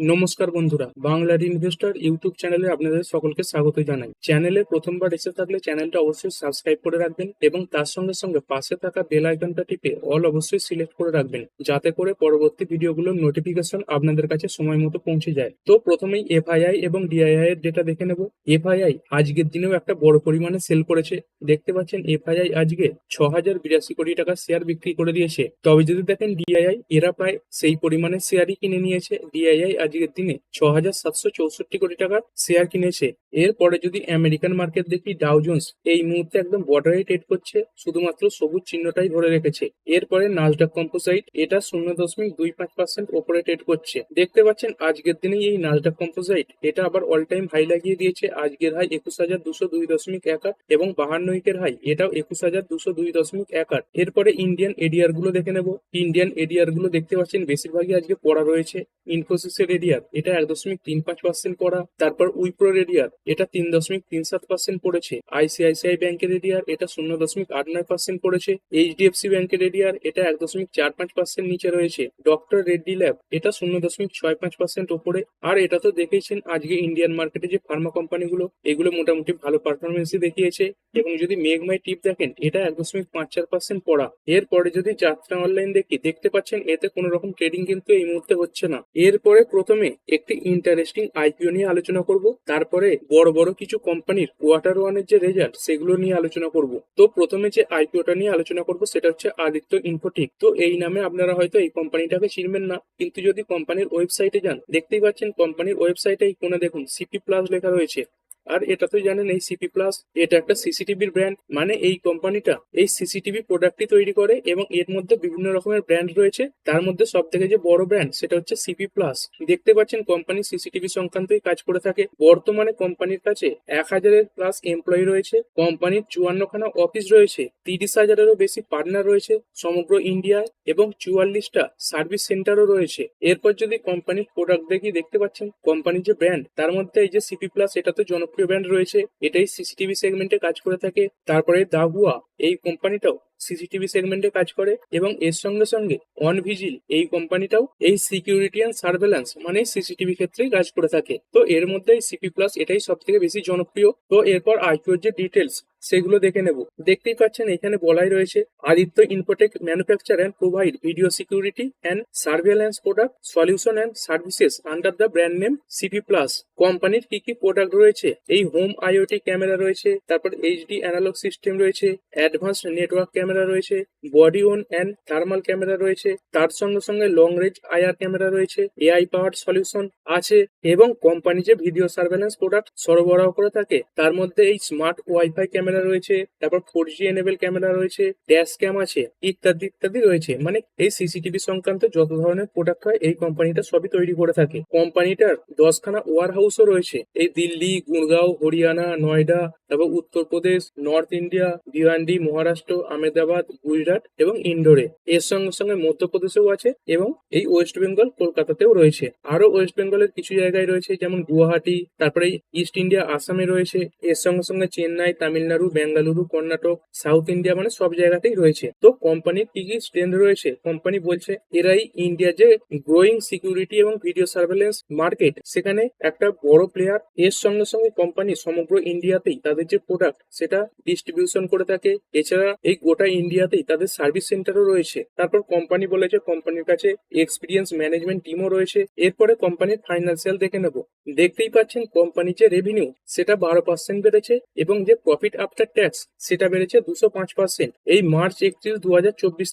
নমস্কার বন্ধুরা বাংলার ইনভেস্টর ইউটিউব চ্যানেলে আপনাদের সকলকে স্বাগত জানাই। চ্যানেলে প্রথমবার এসে থাকলে চ্যানেলটা অবশ্যই সাবস্ক্রাইব করে রাখবেন এবং তার সঙ্গে সঙ্গে পাশে থাকা বেল আইকনটা টিপে অল অবশ্যই সিলেক্ট করে রাখবেন, যাতে করে পরবর্তী ভিডিওগুলোর নোটিফিকেশন আপনাদের কাছে সময় মতো পৌঁছে যায়। তো প্রথমেই এফআইআই এবং ডিআইআই এর ডেটা দেখে নেব। এফআইআই আজকের দিনেও একটা বড় পরিমাণে সেল করেছে। দেখতে পাচ্ছেন, এফআইআই আজকে ছ হাজার বিরাশি কোটি টাকা শেয়ার বিক্রি করে দিয়েছে। তবে যদি দেখেন ডিআইআই, এরা প্রায় সেই পরিমাণে শেয়ারই কিনে নিয়েছে। ডিআইআই আজকের দিনে ছ হাজার সাতশো চৌষট্টি কোটি টাকার শেয়ার কিনেছে। এরপরে যদি আমেরিকান মার্কেট দেখি ডাউ জোন্স এই মুহূর্তে একদম বর্ডারে ট্রেড করছে, শুধুমাত্র সবুজ চিহ্নটাই ধরে রেখেছে। এরপরে নাজডাক কম্পোসাইট এটা শূন্য দশমিক দুই পাঁচ পার্সেন্ট ওপরে ট্রেড করছে। দেখতে পাচ্ছেন, আজকের দিনে এই নাজডাক কম্পোসাইট এটা আবার অল টাইম হাই লাগিয়ে দিয়েছে, আজকের হাই একুশ হাজার দুশো দুই দশমিক এক আট এবং বাহান্ন উইকের হাই এটাও একুশ হাজার দুশো দুই দশমিক এক আট। এরপরে ইন্ডিয়ান এডিআরগুলো দেখে নেব। ইন্ডিয়ান এডিআরগুলো দেখতে পাচ্ছেন, বেশিরভাগই আজকে পড়া রয়েছে ইনফোসিসের এডিআর এটা এক দশমিক তিন পাঁচ পার্সেন্ট পড়া। তারপর উইপ্রোর এডিআর এটা তিন দশমিক তিন সাত পার্সেন্ট পড়েছে। আইসিআইসিআই ব্যাংকের এডিআর এটা শূন্য দশমিক আট নয় পার্সেন্ট পড়েছে। এইচডিএফসি ব্যাংকের এডিআর এটা এক দশমিক চার পাঁচ পার্সেন্ট নিচে রয়েছে। ডক্টর রেড্ডি ল্যাব এটা শূন্য দশমিক ছয় পাঁচ পার্সেন্ট ওপরে। আর এটা তো দেখেছেন, আজকে ইন্ডিয়ান মার্কেটে যে ফার্মা কোম্পানিগুলো এগুলো মোটামুটি ভালো পারফরমেন্সই দেখিয়েছে। এবং যদি মেঘমাই টিপ দেখেন, এটা এক দশমিক পাঁচ চার পার্সেন্ট পড়া। এরপরে যদি যাত্রা অনলাইন দেখি, দেখতে পাচ্ছেন এতে কোনো রকম ট্রেডিং কিন্তু এই মুহূর্তে হচ্ছে না। এরপরে প্রথমে একটি ইন্টারেস্টিং আইপিও নিয়ে আলোচনা করব। তারপরে বড় বড় কিছু কোম্পানির কোয়ার্টার ওয়ানের যে রেজাল্ট সেগুলো নিয়ে আলোচনা করব। তো প্রথমে যে আইপিওটা নিয়ে আলোচনা করব, সেটা হচ্ছে আদিত্য ইনফোটিক তো এই নামে আপনারা হয়তো এই কোম্পানিটাকে চিনবেন না। কিন্তু যদি কোম্পানির ওয়েবসাইটে যান, দেখতেই পাচ্ছেন কোম্পানির ওয়েবসাইটে এই কোণে দেখুন সিপি প্লাস লেখা রয়েছে। আর এটা তো জানেন এই সিপি প্লাস এটা একটা সিসিটিভির ব্র্যান্ড মানে এই কোম্পানিটা এই সিসিটিভি প্রোডাক্টই তৈরি করে এবং এর মধ্যে বিভিন্ন রকমের ব্র্যান্ড রয়েছে। তার মধ্যে সব থেকে যে বড় ব্র্যান্ড সেটা হচ্ছে সিপি প্লাস দেখতে পাচ্ছেন কোম্পানি সিসিটিভি সংক্রান্তই কাজ করে থাকে। বর্তমানে কোম্পানির কাছে এক হাজারের প্লাস এমপ্লয়ি রয়েছে। কোম্পানির চুয়ান্নখানা অফিস রয়েছে। তিরিশ হাজারেরও বেশি পার্টনার রয়েছে সমগ্র ইন্ডিয়ায় এবং চুয়াল্লিশটা সার্ভিস সেন্টারও রয়েছে। এরপর যদি কোম্পানির প্রোডাক্ট দেখি, দেখতে পাচ্ছেন কোম্পানির যে ব্র্যান্ড তার মধ্যে এই যে সিপি প্লাস এটা তো জনপ্রিয় ব্র্যান্ড রয়েছে এটাই সিসিটিভি সেগমেন্টে কাজ করে থাকে। তারপরে দাহুয়া এই কোম্পানিটাও সিসিটিভি সেগমেন্টে কাজ করে এবং এর সঙ্গে সঙ্গে অন ভিজিল এই কোম্পানিটাও এই সিকিউরিটি অ্যান্ড সার্ভেলেন্স মানে সিসিটিভি ক্ষেত্রেই কাজ করে থাকে। তো এর মধ্যে সিপি প্লাস এটাই সব থেকে বেশি জনপ্রিয়। তো এরপর আইপিওর যে ডিটেলস সেগুলো দেখে নেব। দেখতেই পাচ্ছেন এখানে বলাই রয়েছে Aditya Infotech manufacture and provide video security and surveillance product solution and services under the brand name CP Plus. কোম্পানির কি কি প্রোডাক্ট রয়েছে? এই হোম আইওটি ক্যামেরা রয়েছে, তারপর এইচডি অ্যানালগ সিস্টেম রয়েছে, অ্যাডভান্সড নেটওয়ার্ক ক্যামেরা রয়েছে body worn and thermal camera রয়েছে, তার সঙ্গে সঙ্গে লং রেঞ্জ আইআর ক্যামেরা রয়েছে এআই পাওয়ার সলিউশন আছে এবং কোম্পানি যে ভিডিও সার্ভেলেন্স প্রোডাক্ট সরবরাহ করে থাকে, তার মধ্যে এই স্মার্ট ওয়াইফাই ক্যামেরা রয়েছে, তারপর ফোর জি এনেবল ক্যামেরা রয়েছে ড্যাশ ক্যাম আছে, ইত্যাদি ইত্যাদি রয়েছে। মানে এই সিসিটিভি সংক্রান্ত যত ধরনের প্রোডাক্ট হয়, এই কোম্পানিটা সবই তৈরি করে থাকে। কোম্পানিটার দশখানা ওয়ার হাউসও রয়েছে। এই দিল্লি গুড়গাঁও হরিয়ানা, নয়ডা, তারপর উত্তরপ্রদেশ নর্থ ইন্ডিয়া ভিওয়ান্ডি মহারাষ্ট্র আহমেদাবাদ গুজরাট এবং ইন্ডোরে এর সঙ্গে সঙ্গে মধ্যপ্রদেশেও আছে এবং এই ওয়েস্ট বেঙ্গল কলকাতাতেও রয়েছে। আরও ওয়েস্ট বেঙ্গলের কিছু জায়গায় রয়েছে, যেমন গুয়াহাটি, তারপরে ইস্ট ইন্ডিয়া, আসামে রয়েছে। এর সঙ্গে সঙ্গে চেন্নাই, তামিলনাড়ু, বেঙ্গালুরু, কর্ণাটক, সাউথ ইন্ডিয়া মানে সব জায়গাতেই রয়েছে। তো কোম্পানির কি কি স্ট্রেন্থ রয়েছে? কোম্পানি বলছে, এরাই ইন্ডিয়া যে গ্রোয়িং সিকিউরিটি এবং ভিডিও সার্ভেলেন্স মার্কেট সেখানে একটা বড় প্লেয়ার এর সঙ্গে সঙ্গে কোম্পানি সমগ্র ইন্ডিয়াতেই তাদের যে প্রোডাক্ট সেটা ডিস্ট্রিবিউশন করে থাকে। এছাড়া এই গোটা ইন্ডিয়াতেই তাদের সার্ভিস সেন্টারও রয়েছে। তারপর কোম্পানি বলেছে কোম্পানির কাছে এক্সপিরিয়েন্স ম্যানেজমেন্ট টিমও রয়েছে। এরপরে কোম্পানির ফাইন্যান্সিয়াল দেখে নেব। দেখতেই পাচ্ছেন কোম্পানির যে রেভিনিউ সেটা বারো পার্সেন্ট বেড়েছে এবং যে প্রফিট আফটার ট্যাক্স সেটা বেড়েছে দুশো পাঁচ পার্সেন্ট এই মার্চ একত্রিশ দু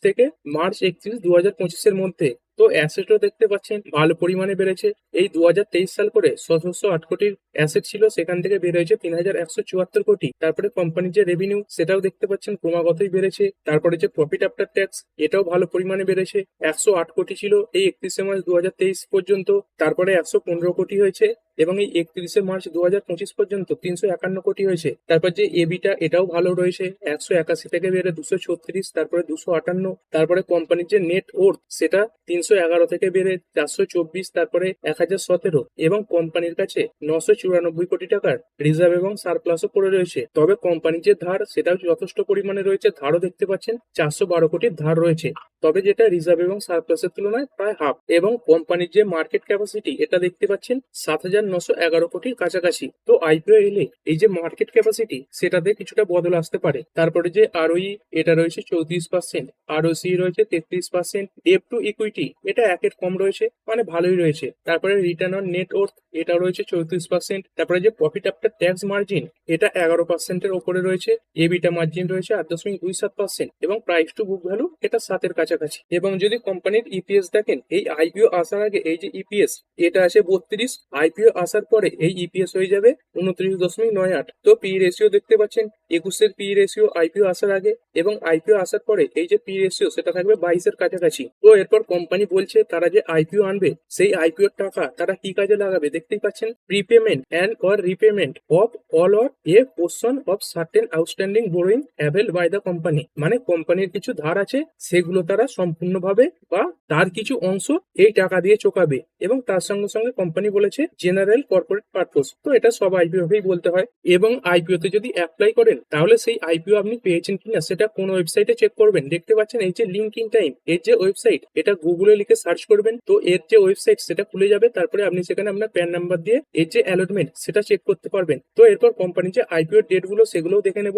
থেকে মার্চ একত্রিশ দু হাজার পঁচিশের মধ্যে। তো অ্যাসেটও দেখতে পাচ্ছেন ভালো পরিমাণে বেড়েছে। এই দু হাজার তেইশ সাল করে সতেরোশো আট কোটির অ্যাসেট ছিল, সেখান থেকে বেড়ে হয়েছে তিন হাজার একশো চুয়াত্তর কোটি। তারপরে কোম্পানির যে রেভিনিউ সেটাও দেখতে পাচ্ছেন, ক্রমাগতই বেড়েছে। তারপরে যে প্রফিট আফটার ট্যাক্স এটাও ভালো পরিমাণে বেড়েছে। একশো আট কোটি ছিল এই একত্রিশে মার্চ দুহাজার তেইশ পর্যন্ত। তারপরে একশো পনেরো কোটি হয়েছে। এবং এই একত্রিশে মার্চ দু হাজার পঁচিশ পর্যন্ত তিনশো একান্ন কোটি হয়েছে। তারপর যে এবিটা, এটাও ভালো রয়েছে। একশো একাশি থেকে বেড়ে দুশো ছত্রিশ, তারপরে দুশো আটান্ন, তারপরে কোম্পানির যে নেট ওর্থ, সেটা তিনশো এগারো থেকে বেড়ে চারশো চব্বিশ, তারপরে এক হাজার সতেরো। এবং কোম্পানির কাছে নশো চুরানব্বই কোটি টাকার রিজার্ভ এবং সারপ্লাসও পড়ে রয়েছে। তবে কোম্পানির যে ধার, সেটাও যথেষ্ট পরিমাণে রয়েছে। ধারও দেখতে পাচ্ছেন, চারশো বারো কোটির ধার রয়েছে। তবে যেটা রিজার্ভ এবং সারপ্লাসের তুলনায় প্রায় হাফ। এবং কোম্পানির যে মার্কেট ক্যাপাসিটি, এটা দেখতে পাচ্ছেন, সাত হাজার নশো এগারো কোটির কাছাকাছি। তো আইপিও এলে এই যে মার্কেট ক্যাপাসিটি সেটাতে কিছুটা বদল আসতে পারে। তারপরে যে আরওই এটা রয়েছে চৌত্রিশ পার্সেন্ট আরওসি রয়েছে তেত্রিশ পার্সেন্ট ডেপ টু ইকুইটি এটা একের কম রয়েছে মানে ভালোই রয়েছে। তারপরে রিটার্ন অন নেট ওর্থ এটা রয়েছে চৌত্রিশ পার্সেন্ট তারপরে যে প্রফিট আফটার ট্যাক্স মার্জিন এটা এগারো পার্সেন্টের ওপরে রয়েছে এবিটা মার্জিন রয়েছে আট দশমিক দুই সাত পার্সেন্ট এবং প্রাইস টু বুক ভ্যালু এটা সাতের কাছাকাছি। এবং যদি কোম্পানির ইপিএস দেখেন, এই আইপিও আসার আগে এই যে ইপিএস এটা আছে বত্রিশ আইপিও আসার পরে এই ইপিএস হয়ে যাবে উনত্রিশ দশমিক নয় আট। তো পি রেশিও দেখতে পাচ্ছেন, একুশের পি রেশিও আইপিও আসার আগে এবং আইপিও আসার পরে এই যে পি রেশিও সেটা থাকবে বাইশের কাছাকাছি। তো এরপর কোম্পানি বলছে তারা যে আইপিও আনবে, সেই আইপিওর টাকা তারা কি কাজে লাগাবে দেখতেই পাচ্ছেন? Prepayment and or repayment of all or a portion of certain outstanding borrowing avail by the company মানে কোম্পানির কিছু ধার আছে, সেগুলো তারা সম্পূর্ণভাবে বা তার কিছু অংশ এই টাকা দিয়ে চোকাবে। এবং তার সঙ্গে সঙ্গে কোম্পানি বলেছে জেনারেল কর্পোরেট পারপোজ তো এটা সব আইপিও ভাবেই বলতে হয়। এবং আইপিও তে যদি অ্যাপ্লাই করেন, তাহলে সেই আইপিও আপনি পেয়েছেন কিনা, সেটা কোন ওয়েবসাইটে চেক করবেন। দেখতে পাচ্ছেন এই যে লিঙ্ক ইন টাইম এর যে ওয়েবসাইট এটা গুগলে লিখে সার্চ করবেন। তো এর যে ওয়েবসাইট সেটা খুলে যাবে। তারপরে আপনি সেখানে আপনার প্যান নাম্বার দিয়ে এর যে অ্যালটমেন্ট সেটা চেক করতে পারবেন। তো এরপর কোম্পানির যে আইপিও ডেটগুলো, সেগুলোও দেখে নেব।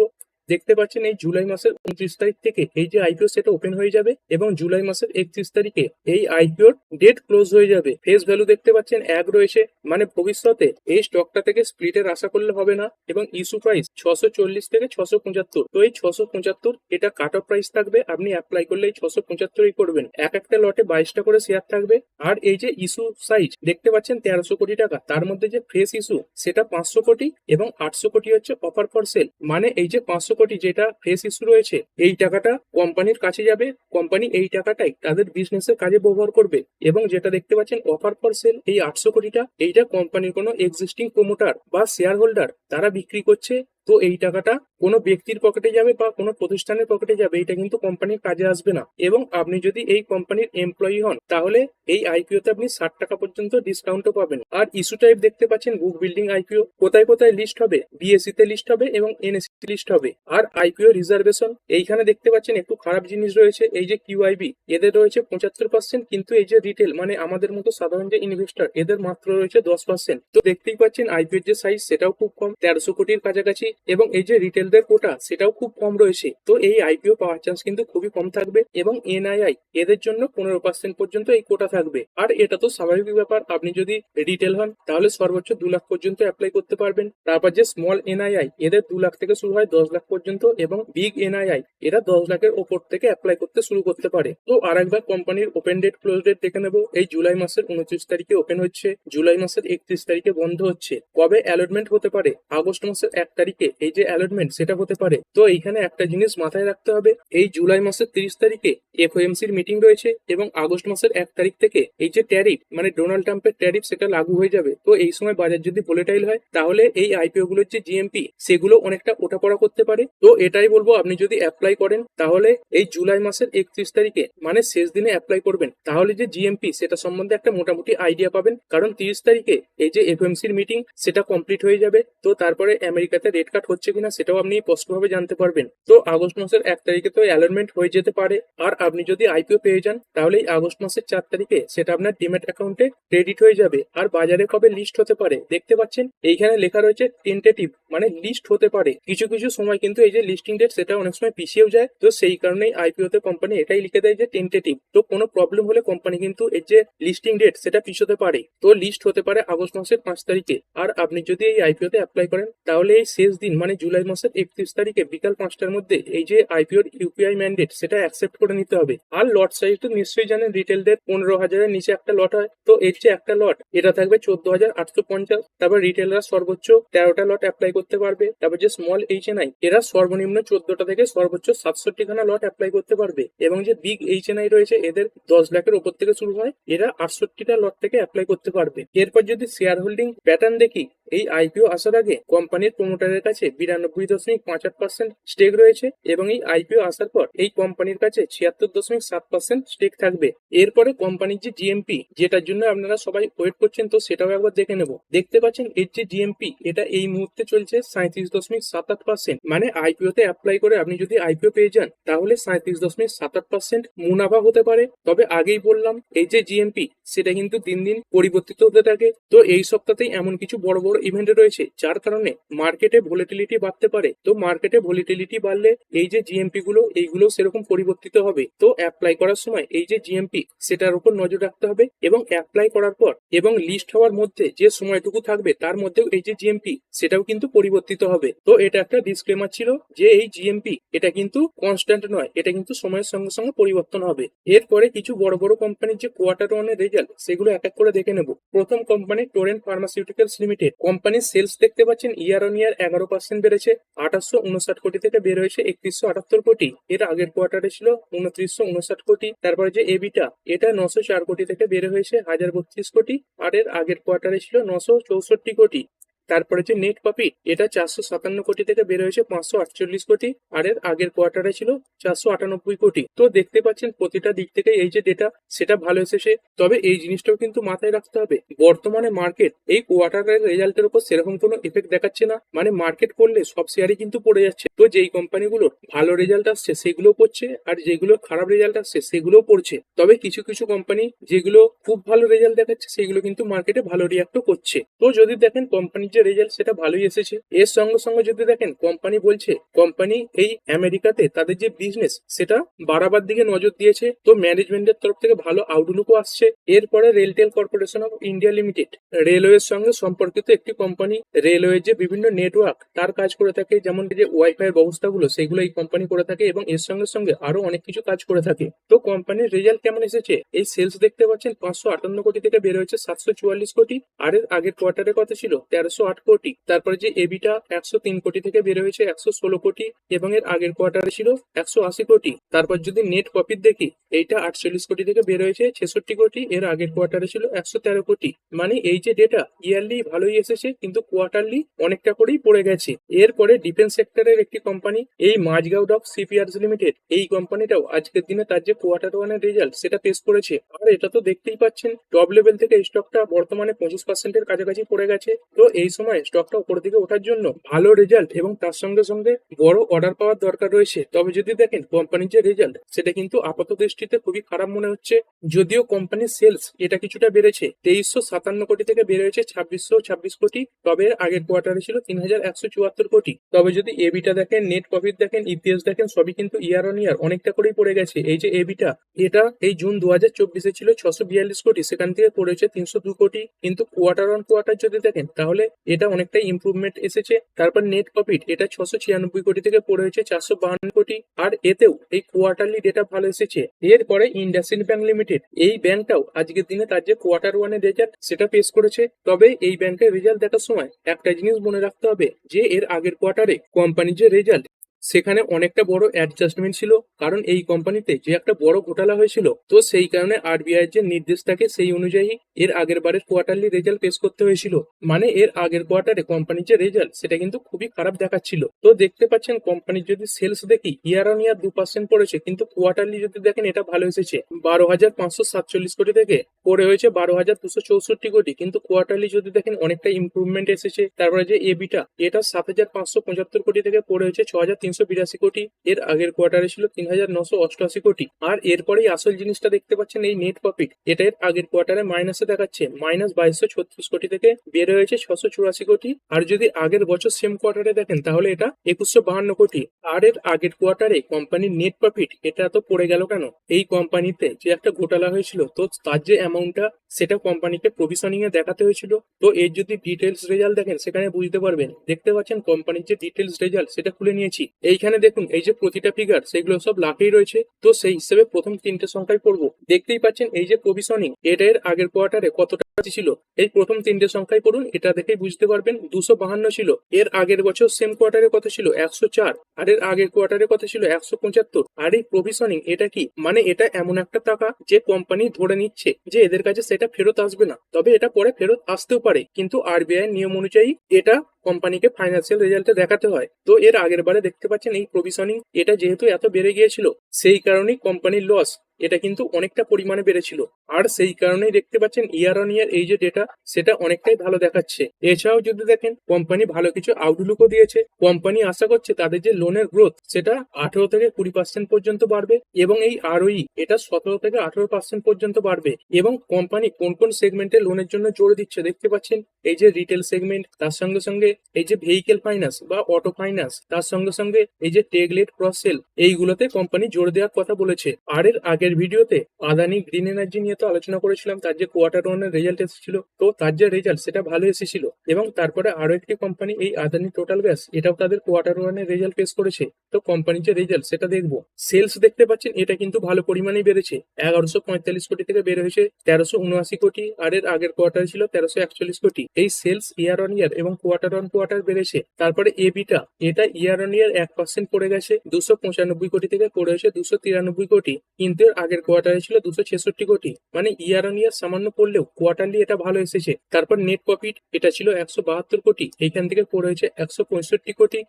দেখতে পাচ্ছেন এই জুলাই মাসের উনত্রিশ তারিখ থেকে এই যে আইপিও সেটা ওপেন হয়ে যাবে এবং জুলাই মাসের একত্রিশ তারিখে এই আইপিওর ডেট ক্লোজ হয়ে যাবে। ফেস ভ্যালু দেখতে পাচ্ছেন এক রয়েছে মানে ভবিষ্যতে এই স্টকটা থেকে স্প্লিটের আশা করলে হবে না এবং ইস্যু প্রাইস ছশো চল্লিশ থেকে ছশো পঁচাত্তর। তো এই ছশো পঁচাত্তর, এটা কাট অফ প্রাইস থাকবে, আপনি অ্যাপ্লাই করলে এই ছশো পঁচাত্তরই করবেন। এক একটা লটে বাইশটা করে শেয়ার থাকবে। আর এই যে ইস্যু সাইজ দেখতে পাচ্ছেন তেরোশো কোটি টাকা, তার মধ্যে যে ফ্রেশ ইস্যু সেটা পাঁচশো কোটি এবং আটশো কোটি হচ্ছে অফার ফর সেল মানে এই যে পাঁচশো কোটি যেটা ফ্রেশ ইস্যু রয়েছে, এই টাকাটা কোম্পানির কাছে যাবে। কোম্পানি এই টাকাটাই তাদের বিজনেসের কাজে ব্যবহার করবে। এবং যেটা দেখতে পাচ্ছেন অফার ফর সেল এই আটশো কোটিটা, এইটা কোম্পানির কোনো এক্সিস্টিং প্রোমোটার বা শেয়ার হোল্ডার তারা বিক্রি করছে তো এই টাকাটা কোনো ব্যক্তির পকেটে যাবে বা কোনো প্রতিষ্ঠানের পকেটে যাবে, এটা কিন্তু কোম্পানির কাজে আসবে না। এবং আপনি যদি এই কোম্পানির এমপ্লয়ি হন, তাহলে এই আইপিওতে আপনি ষাট টাকা পর্যন্ত ডিসকাউন্টও পাবেন। আর ইস্যু টাইপ দেখতে পাচ্ছেন বুক বিল্ডিং আইপিও কোথায় কোথায় লিস্ট হবে? বিএসসি তে লিস্ট হবে এবং এনএসসি তে লিস্ট হবে। আর আইপিও রিজার্ভেশন এইখানে দেখতে পাচ্ছেন একটু খারাপ জিনিস রয়েছে, এই যে কিউআইবি এদের রয়েছে পঁচাত্তর পার্সেন্ট কিন্তু এই যে রিটেল মানে আমাদের মতো সাধারণ যে ইনভেস্টর এদের মাত্র রয়েছে দশ পার্সেন্ট তো দেখতেই পাচ্ছেন আইপিওর যে সাইজ সেটাও খুব কম, তেরোশো কোটির কাছাকাছি। এবং এই যে রিটেলদের কোটা সেটাও খুব কম রয়েছে। তো এই আইপিও পাওয়ার চান্স কিন্তু খুবই কম থাকবে এবং এনআইআই এদের জন্য পনেরো পার্সেন্ট পর্যন্ত এই কোটা থাকবে। আর এটা তো স্বাভাবিক ব্যাপার, আপনি যদি রিটেল হন, তাহলে সর্বোচ্চ দু লাখ পর্যন্ত অ্যাপ্লাই করতে পারবেন। তারপর যে স্মল এনআইআই এদের দু লাখ থেকে শুরু হয় দশ লাখ পর্যন্ত এবং বিগ এনআইআই এরা দশ লাখের ওপর থেকে অ্যাপ্লাই করতে শুরু করতে পারে। তো আরেকবার কোম্পানির ওপেন ডেট ক্লোজ ডেট দেখে নেব। এই জুলাই মাসের উনত্রিশ তারিখে ওপেন হচ্ছে। জুলাই মাসের একত্রিশ তারিখে বন্ধ হচ্ছে। কবে অ্যালটমেন্ট হতে পারে? আগস্ট মাসের এক তারিখে এই যে অ্যালটমেন্ট সেটা হতে পারে। তো এইখানে একটা জিনিস মাথায় রাখতে হবে, এই জুলাই মাসের তিরিশ তারিখে এফওএমসির মিটিং রয়েছে এবং আগস্ট মাসের এক তারিখ থেকে এই যে ট্যারিফ মানে ডোনাল্ড ট্রাম্পের ট্যারিফ সেটা লাগু হয়ে যাবে। তো এই সময় বাজার যদি ভোলেটাইল হয়, তাহলে এই আইপিও গুলোর যে জিএমপি সেগুলো অনেকটা ওটা ওঠাপড়া করতে পারে। তো এটাই বলব, আপনি যদি অ্যাপ্লাই করেন, তাহলে এই জুলাই মাসের একত্রিশ তারিখে মানে শেষ দিনে অ্যাপ্লাই করবেন। তাহলে যে জিএমপি সেটা সম্বন্ধে একটা মোটামুটি আইডিয়া পাবেন। কারণ তিরিশ তারিখে এই যে এফএমসির মিটিং সেটা কমপ্লিট হয়ে যাবে। তো তারপরে আমেরিকাতে রেট কাট হচ্ছে কিনা সেটাও আপনি স্পষ্টভাবে জানতে পারবেন। তো আগস্ট মাসের এক তারিখে তো অ্যালটমেন্ট হয়ে যেতে পারে। আর আপনি যদি আইপিও পেয়ে যান, তাহলে এই আগস্ট মাসের চার তারিখে সেটা আপনার ডিমেট অ্যাকাউন্টে ক্রেডিট হয়ে যাবে। আর বাজারে কবে লিস্ট হতে পারে, দেখতে পাচ্ছেন? এইখানে লেখা রয়েছে টেন্টেটিভ মানে লিস্ট হতে পারে। কিছু কিছু সময় কিন্তু এই যে লিস্টিং ডেট সেটা অনেক সময় পিছিয়েও যায়। তো সেই কারণেই আইপিও তে কোম্পানি এটাই লিখে দেয় যে টেন্টেটিভ তো কোনো প্রবলেম হলে কোম্পানি কিন্তু এর যে লিস্টিং ডেট সেটা পিছোতে পারে। তো লিস্ট হতে পারে আগস্ট মাসের পাঁচ তারিখে। আর আপনি যদি এই আইপিও তে অ্যাপ্লাই করেন, তাহলে এই শেষ দিন মানে জুলাই মাসের একত্রিশ তারিখে বিকাল পাঁচটার মধ্যে এই যে আইপিওর ইউপিআই ম্যান্ডেট সেটা অ্যাকসেপ্ট করে নিতে হবে। আর লট সাইজ তো নিশ্চয়ই জানেন রিটেলদের পনেরো হাজারের নিচে একটা লট হয়। তো এর যে একটা লট এটা থাকবে চোদ্দ হাজার আটশো পঞ্চাশ। তারপর রিটেলরা সর্বোচ্চ তেরোটা লট অ্যাপ্লাই করতে পারবে। তারপর যে স্মল এইচ এন আই এরা সর্বনিম্ন চোদ্দটা থেকে সর্বোচ্চ সাতষট্টি খানা লট অ্যাপ্লাই করতে পারবে। এবং যে বিগ এইচ এন আই রয়েছে, এদের দশ লাখের উপর থেকে শুরু হয়, এরা আটষট্টিটা লট থেকে অ্যাপ্লাই করতে পারবে। এরপর যদি শেয়ার হোল্ডিং প্যাটার্ন দেখি এই আইপিও আসার আগে কোম্পানির প্রমোটারের কাছে বিরানব্বই দশমিক পাঁচ আট পার্সেন্ট স্টেক রয়েছে এবং এই আইপিও আসার পর এই কোম্পানির কাছে ছিয়াত্তর দশমিক সাত পার্সেন্ট স্টেক থাকবে। এরপরে কোম্পানির যে জিএমপি যেটার জন্য আপনারা সবাই ওয়েট করছেন, তো সেটাও একবার দেখে নেব। দেখতে পাচ্ছেন, এর যে জিএমপি এটা এই মুহূর্তে চলছে সাঁত্রিশ দশমিক সাত আট পার্সেন্ট মানে আইপিও তে অ্যাপ্লাই করে আপনি যদি আইপিও পেয়ে যান, তাহলে সাঁত্রিশ দশমিক সাত আট পার্সেন্ট মুনাফা হতে পারে। তবে আগেই বললাম, এই যে জিএমপি সেটা কিন্তু দিন দিন পরিবর্তিত হতে থাকে। তো এই সপ্তাহতেই এমন কিছু বড় বড় ইভেন্ট রয়েছে, যার কারণে মার্কেটে ভোলেটিলিটি বাড়তে পারে। তো মার্কেটে ভোলেটিলিটি বাড়লে এই যে জিএমপি গুলো, এইগুলো সেরকম পরিবর্তিত হবে। তো অ্যাপ্লাই করার সময় এই যে জিএমপি সেটার উপর নজর রাখতে হবে এবং অ্যাপ্লাই করার পর এবং লিস্ট হওয়ার মধ্যে যে সময়টুকু থাকবে, তার মধ্যেও এই যে জিএমপি সেটাও কিন্তু পরিবর্তিত হবে। তো এটা একটা ডিসক্লেমার ছিল যে এই জিএমপি এটা কিন্তু কনস্ট্যান্ট নয়, এটা কিন্তু সময়ের সঙ্গে সঙ্গে পরিবর্তন হবে। এরপরে কিছু বড় বড় কোম্পানির যে কোয়ার্টার ওয়ানের রেজাল্ট সেগুলো এক এক করে দেখে নেব। প্রথম কোম্পানি টোরেন্ট ফার্মাসিউটিক্যালস লিমিটেড কোম্পানির সেলস দেখতে পাচ্ছেন ইয়ার অন ইয়ার এগারো পার্সেন্ট বেড়েছে, আঠাশশো উনষাট কোটি থেকে বের হয়েছে একত্রিশশো আটাত্তর কোটি। এর আগের কোয়ার্টারে ছিল উনত্রিশশো উনষাট কোটি, তারপরে যে এবিটা এটা নশো চার কোটি থেকে বের হয়েছে হাজার বত্রিশ কোটি, আর এর আগের কোয়ার্টারে ছিল নশো চৌষট্টি কোটি। তারপরে যে নেট প্রফিট এটা চারশো সাতান্ন কোটি থেকে বের হয়েছে পাঁচশো আটচল্লিশ কোটি। আর এর আগের কোয়ার্টারে ছিল চারশো আটানব্বই কোটি। তো দেখতে পাচ্ছেন প্রতিটা দিক থেকে এই যে ডেটা সেটা ভালো এসেছে। তবে এই জিনিসটাও কিন্তু মাথায় রাখতে হবে। বর্তমানে মার্কেট এই কোয়ার্টারের রেজাল্টের উপর সেরকম কোনো এফেক্ট দেখাচ্ছে না। মানে মার্কেট করলে সব শেয়ারই কিন্তু পড়ে যাচ্ছে। তো যেই কোম্পানিগুলো ভালো রেজাল্ট আসছে সেগুলো পড়ছে। আর যেগুলো খারাপ রেজাল্ট আসছে, সেগুলোও পড়ছে। তবে কিছু কিছু কোম্পানি যেগুলো খুব ভালো রেজাল্ট দেখাচ্ছে, সেগুলো কিন্তু মার্কেটে ভালো রিয়াক্টও করছে। তো যদি দেখেন কোম্পানির যে রেজাল্ট সেটা ভালোই এসেছে। এর সঙ্গে সঙ্গে যদি দেখেন কোম্পানি বলছে কোম্পানি এই আমেরিকাতে তাদের যে বিজনেস সেটা বাড়াবার দিকে নজর দিয়েছে। তো ম্যানেজমেন্টের তরফ থেকে ভালো আউটলুকও আসছে। এরপরে RailTel Corporation of India Limited রেলওয়ের সঙ্গে সম্পর্কিত একটি কোম্পানি রেলওয়ের যে বিভিন্ন নেটওয়ার্ক তার কাজ করে থাকে। যেমন যে ওয়াইফাই এর ব্যবস্থাগুলো, সেগুলো এই কোম্পানি করে থাকে এবং এর সঙ্গে সঙ্গে আরও অনেক কিছু কাজ করে থাকে। তো কোম্পানির রেজাল্ট কেমন এসেছে? এই সেলস দেখতে পাচ্ছেন, পাঁচশো আটান্ন কোটি থেকে বের হয়েছে, সাতশো চুয়াল্লিশ কোটি। আর এর আগের কোয়ার্টারের কথা ছিল, তেরোশো আট কোটি, তারপরে যে এবিটা একশো তিন কোটি থেকে বের হয়েছে একশো ষোলো কোটি এবং এর আগের কোয়ার্টারে ছিল একশো আশি কোটি। তারপর যদি নেট প্রফিট দেখি, এইটা আটচল্লিশ কোটি থেকে বের হয়েছে ছেষট্টি কোটি, এর আগের কোয়ার্টারে ছিল একশো তেরো কোটি। মানে এই যে ডেটা ইয়ারলি ভালোই এসেছে, কিন্তু কোয়ার্টারলি অনেকটা করেই পড়ে গেছে। এরপরে ডিফেন্স সেক্টরের একটি কোম্পানি এই মাঝগাঁও ডক সিপিআরস লিমিটেড এই কোম্পানিটাও আজকের দিনে তার যে কোয়ার্টার ওয়ানের রেজাল্ট সেটা পেশ করেছে। আর এটা তো দেখতেই পাচ্ছেন টপ লেভেল থেকে স্টকটা বর্তমানে পঁচিশ পার্সেন্টের কাছাকাছি পড়ে গেছে। তো এই সময় স্টকটা উপর দিকে ওঠার জন্য ভালো রেজাল্ট এবং তার সঙ্গে সঙ্গে বড় অর্ডার পাওয়ার দরকার রয়েছে। তবে যদি দেখেন কোম্পানির যে রেজাল্ট সেটা কিন্তু আপাত দৃষ্টিতে খুবই খারাপ মনে হচ্ছে। যদিও কোম্পানির সেলস এটা কিছুটা বেড়েছে, তেইশশো সাতান্ন কোটি থেকে বেড়ে হয়েছে ছাব্বিশশো ছাব্বিশ কোটি, তবে আগের কোয়ার্টারে ছিল তিন হাজার একশো চুয়াত্তর কোটি। তবে যদি এবিটা দেখেন নেট প্রফিট দেখেন ইপিএস দেখেন, সবই কিন্তু ইয়ার অন ইয়ার অনেকটা করেই পড়ে গেছে। এই যে এবিটা এটা এই জুন দু হাজার চব্বিশে ছিল ছশো বিয়াল্লিশ কোটি, সেখান থেকে পড়েছে তিনশো দু কোটি। কিন্তু কোয়ার্টার অন কোয়ার্টার যদি দেখেন, তাহলে এটা অনেকটাই ইম্প্রুভমেন্ট এসেছে। তারপর নেট প্রফিট এটা ছশো ছিয়ানব্বই কোটি থেকে পড়ে হয়েছে চারশো বাহান্ন কোটি। আর এতেও এই কোয়ার্টারলি ডেটা ভালো এসেছে। এরপরে ইন্ডাসিন ব্যাংক লিমিটেড এই ব্যাংকটাও আজকের দিনে তার যে কোয়ার্টার ওয়ানের রেজাল্ট সেটা পেশ করেছে। তবে এই ব্যাংকের রেজাল্ট দেখার সময় একটা জিনিস মনে রাখতে হবে, যে এর আগের কোয়ার্টারে কোম্পানির যে রেজাল্ট সেখানে অনেকটা বড় অ্যাডজাস্টমেন্ট ছিল, কারণ এই কোম্পানিতে যে একটা বড় ঘোটালা হয়েছিল, তো সেই কারণে আরবিআই যে নির্দেশ থাকে সেই অনুযায়ী এর আগের বারের কোয়ার্টারলি রেজাল্ট পেশ করতে হয়েছিল। মানে এর আগের কোয়ার্টারে কোম্পানির যে রেজাল্ট সেটা কিন্তু খুবই খারাপ দেখাচ্ছিল। তো দেখতে পাচ্ছেন কোম্পানির যদি সেলস দেখি ইয়ার অন ইয়ার দু পার্সেন্ট পড়েছে, কিন্তু কোয়ার্টারলি যদি দেখেন, এটা ভালো এসেছে। বারো হাজার পাঁচশো সাতচল্লিশ কোটি থেকে পড়ে হয়েছে বারো হাজার দুশো চৌষট্টি কোটি, কিন্তু কোয়ার্টারলি যদি দেখেন, অনেকটা ইমপ্রুভমেন্ট এসেছে। তারপরে যে এবিটা এটা সাত হাজার পাঁচশো পঁচাত্তর কোটি থেকে পড়ে হয়েছে ছ হাজার তিনশো বিরাশি কোটি, এর আগের কোয়ার্টারে ছিল তিন হাজার নশো অষ্টআশি কোটি। আর এরপরেই আসল জিনিসটা দেখতে পাচ্ছেন এই নেট প্রফিট এটা এর আগের কোয়ার্টারে মাইনাসে দেখাচ্ছে। মাইনাস বাইশশো ছত্রিশ কোটি থেকে বের হয়েছে ছশো চুরাশি কোটি। আর যদি আগের বছর সেম কোয়ার্টারে দেখেন, তাহলে এটা একুশশো বাহান্ন কোটি। আর এর আগের কোয়ার্টারে কোম্পানির নেট প্রফিট এটা তো পড়ে গেল কেন? এই কোম্পানিতে যে একটা ঘোটালা হয়েছিল, তো তার যে অ্যামাউন্টটা সেটা কোম্পানিকে প্রভিশনিং এ দেখাতে হয়েছিল। তো এর যদি ডিটেলস রেজাল্ট দেখেন, সেখানে বুঝতে পারবেন। দেখতে পাচ্ছেন কোম্পানির যে ডিটেলস রেজাল্ট সেটা খুলে নিয়েছি। এইখানে দেখুন, এই যে প্রতিটা ফিগার সেগুলো সব লাখেই রয়েছে। তো সেই হিসেবে প্রথম তিনটে সংখ্যায় পড়ব। দেখতেই পাচ্ছেন, এই যে প্রভিশনিং এটা এর আগের কোয়ার্টারে কতটা ছিল? এই প্রথম তিনটে সংখ্যায় পড়ুন, এটা দেখেই বুঝতে পারবেন, দুশো বাহান্ন ছিল। এর আগের বছর সেম কোয়ার্টারে কত ছিল? একশো চার। আর এর আগের কোয়ার্টারে কত ছিল? একশো পঁচাত্তর। আর এই প্রভিশনিং এটা কি? মানে এটা এমন একটা টাকা যে কোম্পানি ধরে নিচ্ছে যে এদের কাছে এটা ফেরত আসবে না। তবে এটা পরে ফেরত আসতেও পারে। কিন্তু আরবিআই নিয়ম অনুযায়ী এটা কোম্পানিকে ফাইন্যান্সিয়াল রেজাল্টে দেখাতে হয়। তো এর আগের বারে দেখতে পাচ্ছেন এই প্রভিশনিং এটা যেহেতু এত বেড়ে গিয়েছিল, সেই কারণেই কোম্পানির লস এটা কিন্তু অনেকটা পরিমাণে বেড়েছিল। আর সেই কারণেই দেখতে পাচ্ছেন ইয়ার অন ইয়ার এই যে ডেটা সেটা অনেকটাই ভালো দেখাচ্ছে। এছাড়াও যদি দেখেন কোম্পানি ভালো কিছু আউটলুকও দিয়েছে। কোম্পানি আশা করছে তাদের যে লোনের গ্রোথ সেটা আঠেরো থেকে কুড়ি পার্সেন্ট পর্যন্ত বাড়বে এবং এই আরওই এটা সতেরো থেকে আঠেরো পার্সেন্ট পর্যন্ত বাড়বে এবং কোম্পানি কোন কোন সেগমেন্টে লোনের জন্য জোর দিচ্ছে দেখতে পাচ্ছেন। এই যে রিটেল সেগমেন্ট তার সঙ্গে সঙ্গে এই যে ভেহিকেল ফাইন্যান্স বা অটো ফাইন্যান্স তার সঙ্গে সঙ্গে এই যে টেগলেট ক্রস সেল এইগুলোতে কোম্পানি জোর দেওয়ার কথা বলেছে। আর এর আগের ভিডিওতে আদানি গ্রিন এনার্জি নিয়ে তো আলোচনা করেছিলাম, তার যে কোয়ার্টার ওয়ানের রেজাল্ট এসেছিল, তো তার যে রেজাল্ট সেটা ভালো এসেছিল। এবং তারপরে আরও একটি কোম্পানি এই আদানি টোটাল গ্যাস এটাও তাদের কোয়ার্টার ওয়ানের রেজাল্ট পেশ করেছে। তো কোম্পানির যে রেজাল্ট সেটা দেখব। সেলস দেখতে পাচ্ছেন, এটা কিন্তু ভালো পরিমাণেই বেড়েছে। এগারোশো পঁয়তাল্লিশ কোটি থেকে বেড়ে হয়েছে তেরোশো উনআশি কোটি, আর এর আগের কোয়ার্টার ছিল তেরোশো একচল্লিশ কোটি। এই সেলস ইয়ার অন ইয়ার এবং কোয়ার্টার অন কোয়ার্টার বেড়েছে, তারপরে এবিটা এটা ইয়ার অন ইয়ার এক পার্সেন্ট পড়ে গেছে, দুশো পঁচানব্বই কোটি থেকে পড়ে এসে দুশো তিরানব্বই কোটি। কিন্তু এর আগের কোয়ার্টারে ছিল দুশো ছেষট্টি কোটি। মানে ইয়ার অন ইয়ার সামান্য পড়লেও কোয়ার্টারলি এটা ভালো এসেছে। তারপর নেট প্রফিট এটা ছিল একশো বাহাত্তর কোটি। এইখান থেকে পড়ে হয়েছে একশো পঁয়ষট্টি কোটি।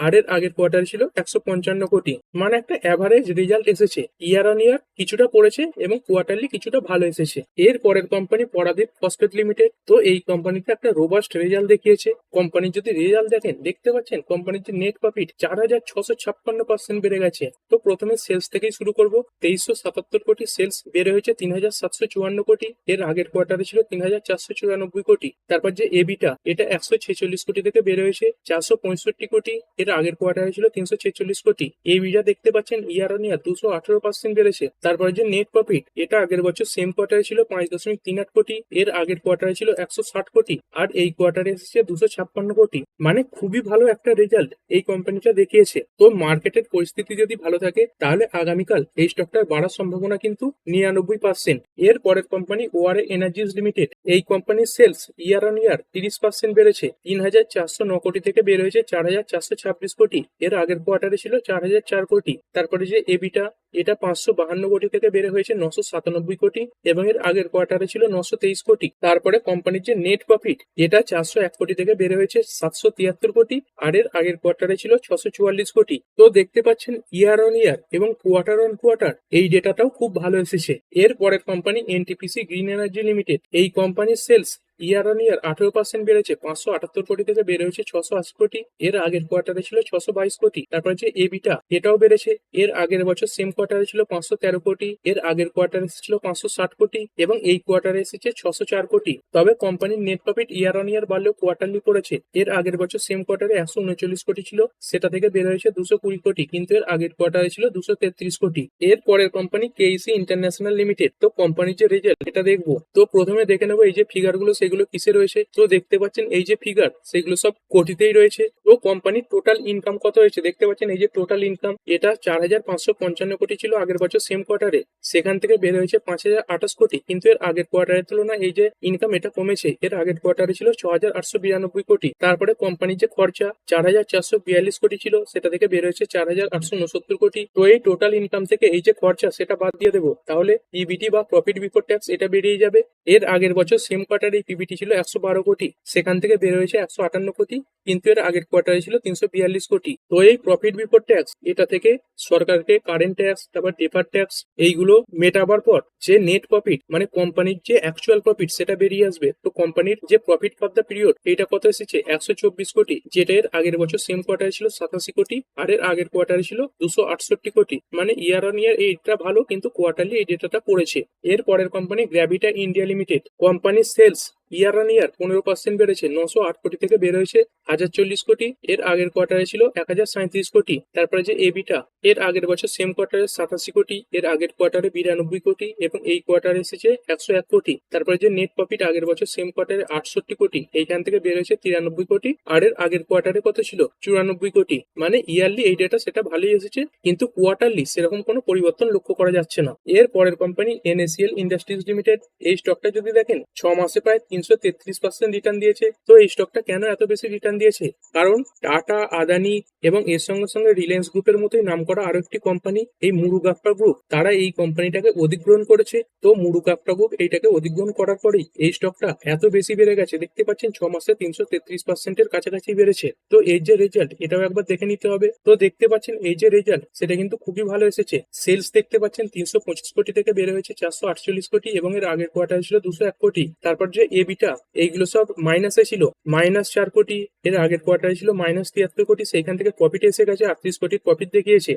আর এর আগের কোয়ার্টার ছিল একশো পঞ্চান্ন কোটি। মানে একটা অ্যাভারেজ রেজাল্ট এসেছে। ইয়ার অন ইয়ার কিছুটা পড়েছে এবং কোয়ার্টারলি কিছুটা ভালো এসেছে। এর পরের কোম্পানি পরাদীপ ফসফেট লিমিটেড তো এই কোম্পানিতে একটা রোবাস্ট রেজাল্ট দেখিয়েছে। কোম্পানির যদি রেজাল্ট দেখেন, দেখতে পাচ্ছেন কোম্পানির যে নেট প্রফিট চার হাজার ছশো ছাপ্পান্ন পার্সেন্ট বেড়ে গেছে। তো প্রথমে সেলস থেকেই শুরু করব। তেইশশো সাতাত্তর কোটি সেলস বেড়ে হয়েছে তিন হাজার সাতশো চুয়ান্ন কোটি। এর আগের কোয়ার্টারে ছিল তিন হাজার চারশো চুরানব্বই কোটি। তারপর যে এবিটা এটা একশো ছেচল্লিশ কোটি থেকে বেড়ে হয়েছে। চারশো পঁয়ষট্টি কোটি। এর আগের কোয়ার্টারে ছিল তিনশো ছেচল্লিশ কোটি। এই বিটা দেখতে পাচ্ছেন ইয়ার অন ইয়ার দুশো আঠারো পার্সেন্ট বেড়েছে। তারপরে যে নেট প্রফিট এটা আগের বছর সেম কোয়ার্টারে ছিল পাঁচ দশমিক তিন আট কোটি, এর আগের কোয়ার্টারে ছিল একশো ষাট কোটি, আর এই কোয়ার্টারে এসেছে দুশো ছাপ্পান্ন কোটি। মানে খুবই ভালো একটা রেজাল্ট এই কোম্পানিটা দেখিয়েছে। তো মার্কেটের পরিস্থিতি যদি ভালো থাকে, তাহলে আগামীকাল এই স্টকটার বাড়ার সম্ভাবনা কিন্তু নিরানব্বই পার্সেন্ট এর পরের কোম্পানি ওয়ারে এনার্জিজ লিমিটেড এই কোম্পানির সেলস ইয়ার অন ইয়ার তিরিশ পার্সেন্ট বেড়েছে। তিন হাজার চারশো ন কোটি থেকে বের হয়েছে চার হাজার চারশো ছাব্বিশ কোটি, এর আগের কোয়ার্টারে ছিল চার হাজার চার কোটি। তারপরে যে এবিটা এটা পাঁচশো বাহান্ন কোটি থেকে বেড়ে হয়েছে নশো সাতানব্বই কোটি এবং এর আগের কোয়ার্টারে ছিল নশো তেইশ কোটি। তারপরে কোম্পানির যে নেট প্রফিট এটা চারশো এক কোটি থেকে বেড়ে হয়েছে সাতশো তিয়াত্তর কোটি আর এর আগের কোয়ার্টারে ছিল ছশো চুয়াল্লিশ কোটি। তো দেখতে পাচ্ছেন ইয়ার অন ইয়ার এবং কোয়ার্টার অন কোয়ার্টার এই ডেটাটাও খুব ভালো এসেছে। এর পরের company NTPC green energy limited এই কোম্পানির সেলস ইয়ার অন ইয়ার আঠেরো পার্সেন্ট বেড়েছে, পাঁচশো আটাত্তর কোটি থেকে বেড়ে হয়েছে ছশো আশি কোটি। এর আগের কোয়ার্টারে ছিল ছশো বাইশ কোটি। তারপর যে এবিটা এটাও বেড়েছে। এর আগের বছর সেম কোয়ার্টারে ছিল পাঁচশো তেরো কোটি। এর আগের কোয়ার্টারে এসেছিল পাঁচশো ষাট কোটি এবং এই কোয়ার্টারে এসেছে ছশো চার কোটি। তবে কোম্পানির net profit year on year বাড়লেও কোয়ার্টারলি পড়েছে। এর আগের বছর সেম কোয়ার্টারে একশো উনচল্লিশ কোটি ছিল, সেটা থেকে বের হয়েছে দুশো কুড়ি কোটি। কিন্তু এর আগের কোয়ার্টারে ছিল দুশো তেত্রিশ কোটি। এর পরের কোম্পানি কেইসি ইন্টারন্যাশনাল লিমিটেড তো কোম্পানির যে রেজাল্ট এটা দেখব। তো প্রথমে দেখে নেব এই যে ফিগারগুলো সেগুলো কিসে রয়েছে, তো দেখতে পাচ্ছেন এই যে ফিগার সেগুলো সব কোটিতেই রয়েছে। তো কোম্পানির টোটাল ইনকাম কত হয়েছে? দেখতে পাচ্ছেন এই যে টোটাল ইনকাম এটা চার হাজার পাঁচশো পঞ্চান্ন কোটি ছিল আগের বছর সেম কোয়ার্টারে সেখান থেকে বের হয়েছে পাঁচ হাজার আঠাশ কোটি। কিন্তু এর আগের কোয়ার্টারের তুলনায় এই যে ইনকাম এটা কমেছে, এর আগের কোয়ার্টারে ছিল ছ হাজার আটশো বিরানব্বই কোটি। তারপরে কোম্পানির যে খরচা, চার হাজার চারশো বিয়াল্লিশ কোটি ছিল, সেটা থেকে বের হয়েছে চার হাজার আটশো উনসত্তর কোটি। তো এই টোটাল ইনকাম থেকে এই যে খরচা, সেটা বাদ দিয়ে দেবো। তাহলে ইবিটি বা প্রফিট বিফোর ট্যাক্স এটা বেরিয়ে যাবে। এর আগের বছর সেম কোয়ার্টারে পিবিটি ছিল একশো বারো কোটি, সেখান থেকে বের হয়েছে একশো আটান্ন কোটি, কিন্তু এর আগের কোয়ার্টারে ছিল তিনশো বিয়াল্লিশ কোটি। তো এই প্রফিট বিফোর ট্যাক্স এটা থেকে সরকারকে কারেন্ট ট্যাক্স তারপর ডেফার ট্যাক্স এইগুলো মেটাবার পর যে নেট প্রফিট মানে কোম্পানির যে অ্যাকচুয়াল প্রফিট সেটা বেরিয়ে আসবে। তো কোম্পানির যে প্রফিট ফর দ্য পিরিয়ড এটা কত এসেছে? একশো চব্বিশ কোটি। যেটা এর আগের বছর সেম কোয়ার্টারে ছিল সাতাশি কোটি, আর এর আগের কোয়ার্টারে ছিল দুশো আটষট্টি কোটি। মানে ইয়ার অন ইয়ার এইটা ভালো, কিন্তু কোয়ার্টারলি এই ডেটাটা পড়েছে। এর পরের কোম্পানি গ্র্যাভিটা ইন্ডিয়া লিমিটেড কোম্পানির সেলস ইয়ার অন ইয়ার পনেরো পার্সেন্ট বেড়েছে, নশো আট কোটি থেকে বের হয়েছে হাজার চল্লিশ কোটি। এর আগের কোয়ার্টারে ছিল এক হাজার সাঁত্রিশ কোটি। তারপরে যে এবিটা এর আগের বছর সেম কোয়ার্টারে সাতাশি কোটি, এর আগের কোয়ার্টারে বিরানব্বই কোটি এবং এই কোয়ার্টারে এসেছে একশো এক কোটি। তারপরে যে নেট প্রফিট আগের বছর সেম কোয়ার্টারে আটষট্টি কোটি, এইখান থেকে বের হয়েছে তিরানব্বই কোটি। আর এর আগের কোয়ার্টারে কত ছিল? চুরানব্বই কোটি। মানে ইয়ারলি এই ডেটা সেটা ভালোই এসেছে, কিন্তু কোয়ার্টারলি সেরকম কোনো পরিবর্তন লক্ষ্য করা যাচ্ছে না। এর পরের কোম্পানি এনএসিএল ইন্ডাস্ট্রিজ লিমিটেড এই স্টকটা যদি দেখেন, ছ মাসে প্রায় তিন তিনশো তেত্রিশ পার্সেন্ট রিটার্ন দিয়েছে। তো এই স্টকটা কেন এত বেশি রিটার্ন দিয়েছে? কারণ টাটা, আদানি এবং এর সঙ্গে সঙ্গে রিলায়েন্স গ্রুপের মতোই নাম করা আরও একটি কোম্পানি এই মুরুগাপ্পা গ্রুপ তারা এই কোম্পানিটাকে অধিগ্রহণ করেছে। তো মুরুগাপ্পা গ্রুপ এইটাকে অধিগ্রহণ করার পরেই এই স্টকটা এত বেশি বেড়ে গেছে। দেখতে পাচ্ছেন, ছ মাসে তিনশো তেত্রিশ পার্সেন্টের কাছাকাছি বেড়েছে। তো এই যে রেজাল্ট এটাও একবার দেখে নিতে হবে। তো দেখতে পাচ্ছেন, এই যে রেজাল্ট সেটা কিন্তু খুবই ভালো এসেছে। সেলস দেখতে পাচ্ছেন, তিনশো পঁচিশ কোটি থেকে বেড়ে হয়েছে চারশো আটচল্লিশ কোটি এবং এর আগের কোয়ার্টার ছিল দুশো এক কোটি। তারপর যে এবিটা এইগুলো সব মাইনাসে ছিল। মাইনাস চার কোটি, এর আগের কোয়ার্টারে ছিল মাইনাস তিয়াত্তর কোটি, সেইখান থেকে প্রফিট এসে গেছে, আটত্রিশ কোটির প্রফিট দেখিয়েছে।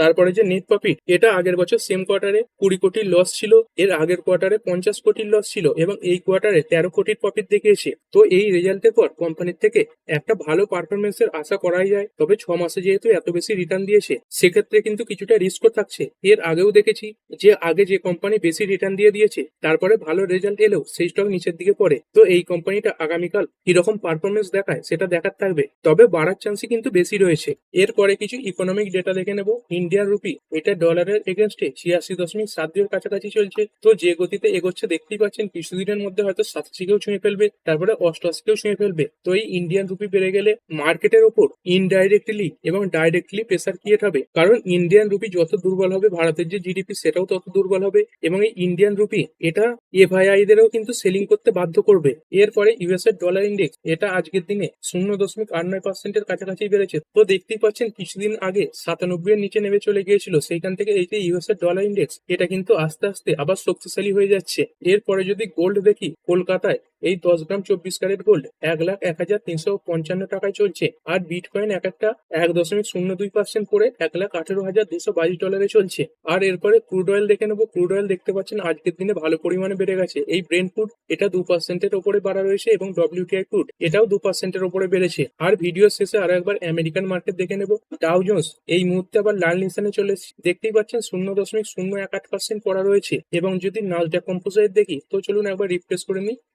তারপরে যে নেট প্রফিট এটা আগের বছর সেম কোয়ার্টারে কুড়ি কোটির লস ছিল, এর আগের কোয়ার্টারে পঞ্চাশ কোটির লস ছিল এবং এই কোয়ার্টারে তেরো কোটির প্রফিট দেখিয়েছে। তো এই রেজাল্টের পর কোম্পানির থেকে একটা ভালো পারফরমেন্সের আশা করাই যায়, তবে ছ মাসে যেহেতু এত বেশি রিটার্ন দিয়েছে, সেক্ষেত্রে কিন্তু কিছুটা রিস্কও থাকছে। এর আগেও দেখেছি যে, আগে যে কোম্পানি বেশি রিটার্ন দিয়ে দিয়েছে, তারপরে ভালো রেজাল্ট এলেও সেই স্টক নিচের দিকে পড়ে। তো এই কোম্পানিটা আগামীকাল কীরকম পারফরমেন্স দেখায় সেটা দেখার থাকবে। তবে বাড়ার চান্সই কিন্তু বেশি রয়েছে। এরপরে কিছু ইকোনমিক ডেটা দেখে নেব। ইন্ডিয়ান রুপি এটা ডলারের এগেনস্টে ছিয়াশি দশমিক সাত দুইয়ের কাছাকাছি চলছে। তো যে গতিতে এগোচ্ছে দেখতেই পাচ্ছেন কিছুদিনের মধ্যে হয়তো সাতাশিকেও ছুঁয়ে ফেলবে, তারপরে অষ্টআশিকেও ছুঁয়ে ফেলবে। তো এই ইন্ডিয়ান রুপি বেড়ে গেলে মার্কেটের ওপর ইনডাইরেক্টলি এবং ডাইরেক্টলি প্রেসার ক্রিয়েট হবে। কারণ ইন্ডিয়ান রুপি যত দুর্বল হবে, ভারতের যে জিডিপি সেটাও তত দুর্বল হবে এবং এই ইন্ডিয়ান রুপি এটা এফআইআই দেরও কিন্তু সেলিং করতে বাধ্য করবে। এরপরে ইউএস এর ডলার ইন্ডেক্স এটা আজকের দিনে শূন্য দশমিক আট নয় পার্সেন্টের কাছাকাছি বেড়েছে। তো দেখতেই পাচ্ছেন কিছুদিন আগে সাতানব্বই এর নিচে নেমে চলে গিয়েছিল। সেইখান থেকে এই যে ইউএস এর ডলার ইন্ডেক্স এটা কিন্তু আস্তে আস্তে আবার শক্তিশালী হয়ে যাচ্ছে। এরপরে যদি গোল্ড দেখি, কলকাতায় এই দশ গ্রাম চব্বিশ ক্যারেট গোল্ড এক লাখ এক হাজার তিনশো পঞ্চান্ন টাকায় চলছে। আর বিটকয়েন এক একটা এক দশমিক শূন্য দুই পার্সেন্ট করে এক লাখ আঠেরো হাজার দুশো বাইশ ডলারে চলছে। আর এরপরে ক্রুড অয়েল দেখে নেব। ক্রুড অয়েল দেখতে পাচ্ছেন আজকের দিনে ভালো পরিমাণে বেড়ে গেছে। এই ব্রেন ফুড এটা দু পার্সেন্টের ওপরে বাড়া রয়েছে এবং ডব্লিউটিআই ক্রুড এটাও দু পার্সেন্টের ওপরে বেড়েছে। আর ভিডিও শেষে আরও একবার আমেরিকান মার্কেট দেখে নেব। ডাউ জোন্স এই মুহূর্তে আবার লাল নিশানে চলে। দেখতেই পাচ্ছেন শূন্য দশমিক শূন্য এক আট পার্সেন্ট পড়া রয়েছে। এবং যদি নালটা কম্পোজাইট দেখি, তো চলুন একবার রিফ্রেশ করে নিই।